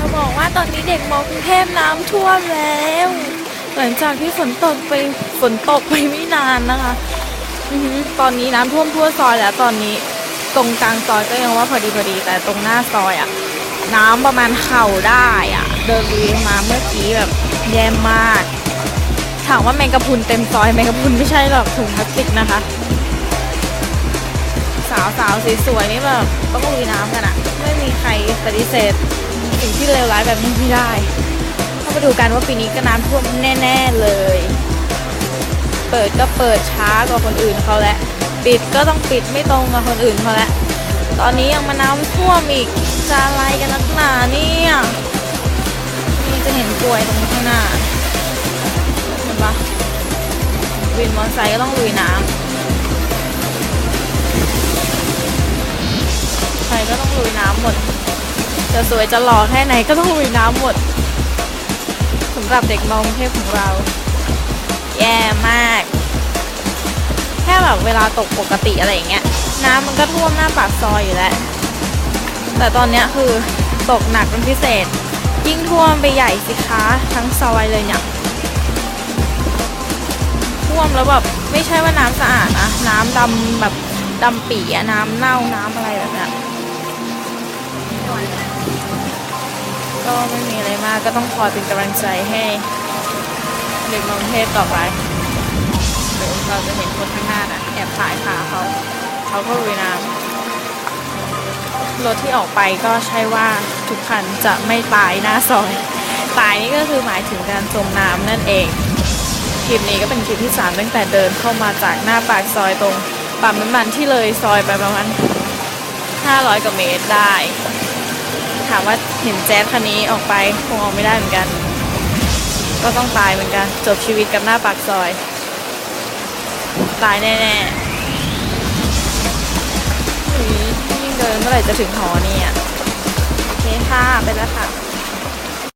จะบอกว่าตอนนี้เด็กมอกรุงเทพน้ำท่วมแล้ว หลังจากที่ฝนตกไปฝนตกไปไม่นานนะคะอตอนนี้น้ำท่วมทั่วซอยแล้วตอนนี้ตรงกลางซอยก็ยังว่าพอดีพอดี แต่ตรงหน้าซอยอะน้ำประมาณเข่าได้อะเดินลุยมาเมื่อกี้แบบแย่มากถามว่าแมงกะพุนเต็มซอยแมงกะพุนไม่ใช่หรอกถุงพลาสติกนะคะ สาวสาวๆสวยๆนี่แบบต้องลุยน้ำกันอะไม่มีใครปฏิเสธ สิ่งที่เลวร้ายแบบนี้ไม่ได้ต้องมาดูกันว่าปีนี้ก็น้ำท่วมแน่ ๆเลย เปิดก็เปิดช้ากว่าคนอื่นเขาแล้วปิดก็ต้องปิดไม่ตรงกับคนอื่นเขาแล้วตอนนี้ยังมาน้ำท่วมอีกจะอะไรกันนักหนาเนี่ยนี่จะเห็นกลวยตรงข้างหน้าเห็นปะวินมอเตอร์ไซค์ก็ต้องลุยน้ำใครก็ต้องลุยน้ำหมด จะสวยจะหล่อแค่ไหนก็ต้องลุยน้ำหมดสำหรับเด็กมองเทพของเรา แย่มาก แค่แบบเวลาตกปกติอะไรอย่างเงี้ย น้ำมันก็ท่วมหน้าปากซอยอยู่แล้ว แต่ตอนเนี้ยคือตกหนักเป็นพิเศษ ยิ่งท่วมไปใหญ่สิคะทั้งซอยเลยเนี่ยท่วมแล้วแบบไม่ใช่ว่าน้ำสะอาดนะน้ำดำแบบดำปีอะน้ำเน่าน้ำอะไรแบบเนี้ย ก็ไม่มีอะไรมากก็ต้องคอยเป็นกำลังใจให้เด็กมองเทพต่อไปเดี๋ยวเราจะเห็นคนข้างหน้าน่ะแอบถ่ายขาเขาเขาก็ลุยน้ำรถที่ออกไปก็ใช่ว่าทุกคันจะไม่ตายหน้าซอยตายนี่ก็คือหมายถึงการจมน้ำนั่นเองคลิปนี้ก็เป็นคลิปที่ 3 ตั้งแต่เดินเข้ามาจากหน้าปากซอยตรงปั๊มน้ำมันที่เลยซอยไปประมาณ500กว่าเมตรได้ ถามว่าเห็นแจ๊สคันนี้ออกไปคงออกไม่ได้เหมือนกัน ก็ต้องตายเหมือนกัน จบชีวิตกับหน้าปากซอย ตายแน่ๆยยิ่งเดินเมื่อไหร่จะถึงหอเนี่ย โอเคค่ะ ไปแล้วค่ะ